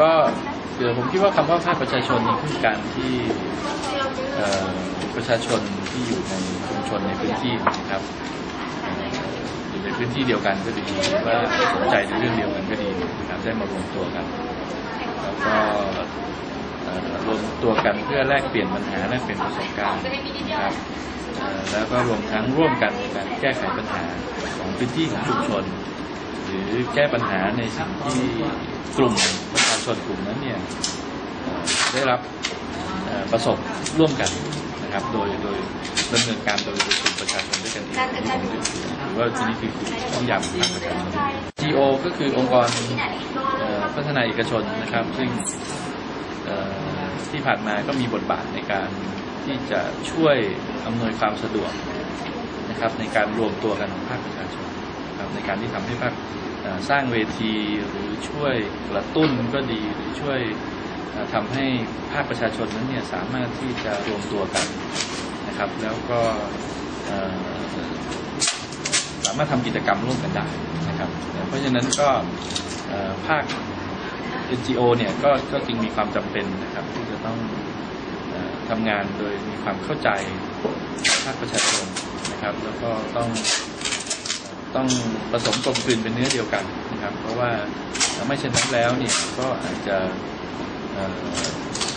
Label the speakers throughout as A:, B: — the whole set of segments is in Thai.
A: ก็เดี๋ยวผมคิดว่าคำว่าภาคประชาชนนี่คือการที่ประชาชนที่อยู่ในชุมชนในพื้นที่นะครับอยู่ในพื้นที่เดียวกันก็ดีหรือว่าสนใจในเรื่องเดียวกันก็ดีนะครับได้มารวมตัวกันแล้วก็รวมตัวกันเพื่อแลกเปลี่ยนปัญหาแลกเปลี่ยนประสบการณ์นะครับแล้วก็รวมทั้งร่วมกันในการแก้ไขปัญหาของพื้นที่ของชุมชน หรือแก้ปัญหาในสิ่งที่กลุ่ม ชาชนกลุ่มนั้นเนี่ยเอ่อได้รับเอ่อประสบร่วมกันนะครับ โดยโดยดำเนินการโดยโดยกลุ่มประชาชนด้วยกันเองหรือว่าที่นี่คือต้องย้ำภาคประชาชน GO ก็คือองค์กรเอ่อพัฒนาเอกชนนะครับ ซึ่งเอ่อที่ผ่านมาก็มีบทบาทในการที่จะช่วยอำนวยความสะดวกนะครับในการรวมตัวกันของภาคประชาชน นะครับในการที่ทำให้ภาคสร้างเวทีหรือช่วยกระตุ้นก็ดีหรือช่วยเอ่อทำให้ภาคประชาชนนั้นเนี่ยสามารถที่จะรวมตัวกันนะครับ แล้วก็สามารถทำกิจกรรมร่วมกันได้นะครับ เพราะฉะนั้นก็เอ่อภาค NGO เนี่ยก็ก็จึงมีความจำเป็นนะครับ ที่จะต้องเออทำงานโดยมีความเข้าใจภาคประชาชนนะครับ แล้วก็ต้อง ต้องผสมกลมกลืนเป็นเนื้อเดียวกันนะครับ เพราะว่าไม่เช่นนั้นแล้วเนี่ยก็อาจจะ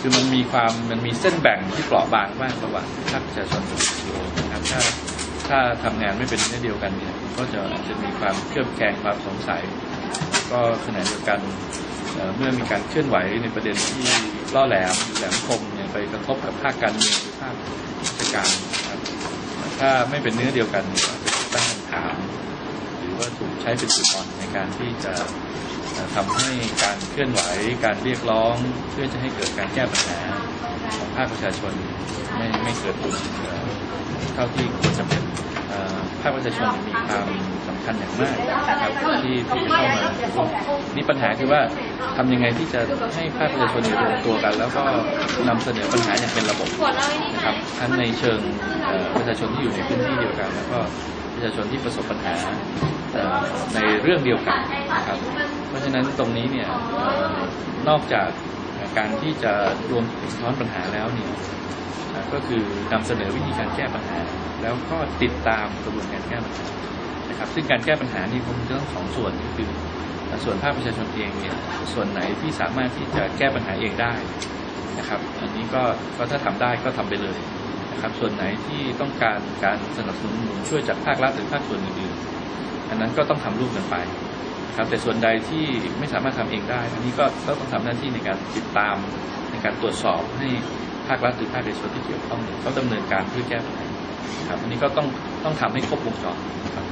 A: คือมันมีความมันมีเส้นแบ่งที่เปราะบางมากระหว่างภาคประชาชนกับ NGO นะครับถ้าถ้าทำงานไม่เป็นเนื้อเดียวกันเนี่ยก็จะอาจจะมีความเครือบแคลงความสงสัย ก็ขณะเดียวกันเมื่อมีการเคลื่อนไหวในประเด็นที่ล่อแหลมแหลมคมเนี่ยไปกระทบกับภาคการเมืองหรือภาคราชการนะครับถ้าไม่เป็นเนื้อเดียวกันเนี่ยอาจจะตั้งคำถาม หรือว่าถูกใช้เป็นจุดอ่อนในการที่จะเอ่อทำให้การเคลื่อนไหว การเรียกร้อง เพื่อจะให้เกิดการแก้ปัญหาของภาคประชาชนไม่ไม่เกิดผลเอ่อเท่าที่ควรจะเป็นภาคประชาชนมีความสำคัญอย่างมากนะครับที่ที่จะเข้ามาร่วมนี่ปัญหาคือว่าทำยังไงที่จะให้ภาคประชาชนอยู่รวมตัวกัน แล้วก็นำเสนอปัญหาอย่างเป็นระบบนะครับทั้งในเชิงประชาชนที่อยู่ในพื้นที่เดียวกัน แล้วก็ ประชาชนที่ประสบปัญหาในเรื่องเดียวกันนะครับ เพราะฉะนั้นตรงนี้เนี่ยนอกจากการที่จะรวมถึงท้อนปัญหาแล้วเนี่ยก็คือนำเสนอวิธีการแก้ปัญหา แล้วก็ติดตามกระบวนการแก้ปัญหานะครับ ซึ่งการแก้ปัญหานี่ผมจะต้องสองส่วนก็คือ ส่วนภาคประชาชนเองเนี่ยส่วนไหนที่สามารถที่จะแก้ปัญหาเองได้นะครับ อันนี้ก็ก็ถ้าทำได้ก็ทำไปเลย นะครับส่วนไหนที่ต้องการการสนับสนุนช่วยจากภาครัฐหรือภาคส่วนอื่นๆอันนั้นก็ต้องทำร่วมกันไปครับแต่ส่วนใดที่ไม่สามารถทำเองได้ อันนี้ก็ต้องทำหน้าที่ในการติดตามในการตรวจสอบให้ภาครัฐหรือภาคเอกชนที่เกี่ยวข้องเนี่ยเขาดำเนินการเพื่อแก้ปัญหาครับอันนี้ก็ต้องต้องทำให้ครบวงจรครับ